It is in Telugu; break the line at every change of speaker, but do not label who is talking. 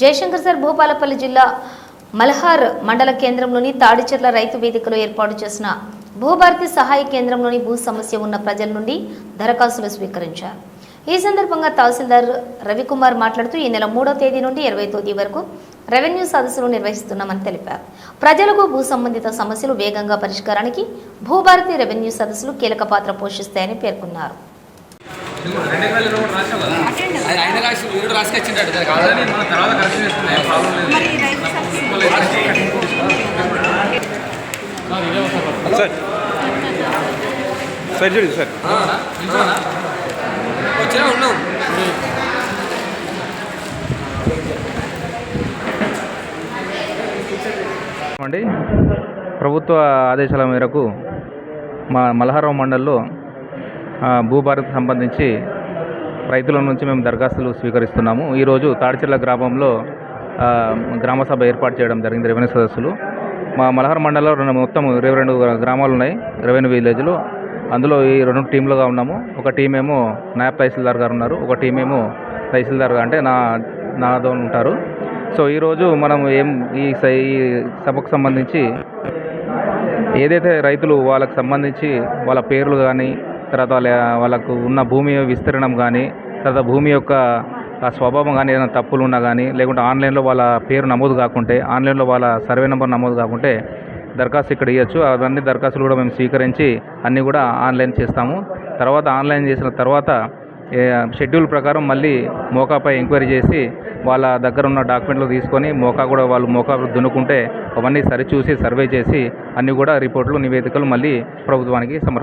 జయశంకర్ సార్ భూపాలపల్లి జిల్లా మల్హార్ మండల కేంద్రంలోని తాడిచెర్ల రైతు వేదికలో ఏర్పాటు చేసిన భూభారతి సహాయ కేంద్రంలోని భూ సమస్య ఉన్న ప్రజల నుండి దరఖాస్తులు స్వీకరించారు. ఈ సందర్భంగా తహసీల్దార్ రవికుమార్ మాట్లాడుతూ ఈ నెల మూడో తేదీ నుండి ఇరవై తొమ్మిది వరకు రెవెన్యూ సదస్సులు నిర్వహిస్తున్నామని తెలిపారు. ప్రజలకు భూ సంబంధిత సమస్యలు వేగంగా పరిష్కారానికి భూభారతి రెవెన్యూ సదస్సులు కీలక పాత్ర పోషిస్తాయని పేర్కొన్నారు.
ఆయన రాసి వీడు రాసుకొచ్చింటాడు దానికి ఆధార్
అదే మన తర్వాత కరెక్షన్ చేసుకున్నాం ఏం ప్రాబ్లం లేదు. మళ్ళీ
సార్. సార్ చూడు సార్?
వచ్చినా ఉన్నాం.
అండి ప్రభుత్వ ఆదేశాల మేరకు మా మలహారం మండల్లో భూభారత్ సంబంధించి రైతుల నుంచి మేము దరఖాస్తులు స్వీకరిస్తున్నాము. ఈరోజు తాడిచెర్ల గ్రామంలో గ్రామసభ ఏర్పాటు చేయడం జరిగింది రెవెన్యూ సదస్సులు. మా మలహార్ మండలంలో రెండు మొత్తం ఇరవై రెండు గ్రామాలు ఉన్నాయి రెవెన్యూ విలేజ్లు. అందులో ఈ రెండు టీంలుగా ఉన్నాము. ఒక టీం ఏమో నాయబ్ తహసీల్దార్ గారు ఉన్నారు ఒక టీం ఏమో తహసీల్దార్ గారు అంటే నా నాదో ఉంటారు. సో ఈరోజు మనం ఏం ఈ స- ఈ సభకు సంబంధించి ఏదైతే రైతులు వాళ్ళకి సంబంధించి వాళ్ళ పేర్లు కానీ తర్వాత వాళ్ళ వాళ్ళకు ఉన్న భూమి విస్తీర్ణం కానీ తర్వాత భూమి యొక్క ఆ స్వభావం కానీ ఏదైనా తప్పులు ఉన్నా కానీ లేకుంటే ఆన్లైన్లో వాళ్ళ పేరు నమోదు కాకుంటే ఆన్లైన్లో వాళ్ళ సర్వే నెంబర్ నమోదు కాకుంటే దరఖాస్తు ఇక్కడ ఇవ్వచ్చు అవన్నీ దరఖాస్తులు కూడా మేము స్వీకరించి అన్నీ కూడా ఆన్లైన్ చేస్తాము. తర్వాత ఆన్లైన్ చేసిన తర్వాత షెడ్యూల్ ప్రకారం మళ్ళీ మోకాపై ఎంక్వైరీ చేసి వాళ్ళ దగ్గర ఉన్న డాక్యుమెంట్లు తీసుకొని మోకా కూడా వాళ్ళు మోకా దున్నుకుంటే అవన్నీ సరిచూసి సర్వే చేసి అన్నీ కూడా రిపోర్ట్లు నివేదికలు మళ్ళీ ప్రభుత్వానికి సమర్ప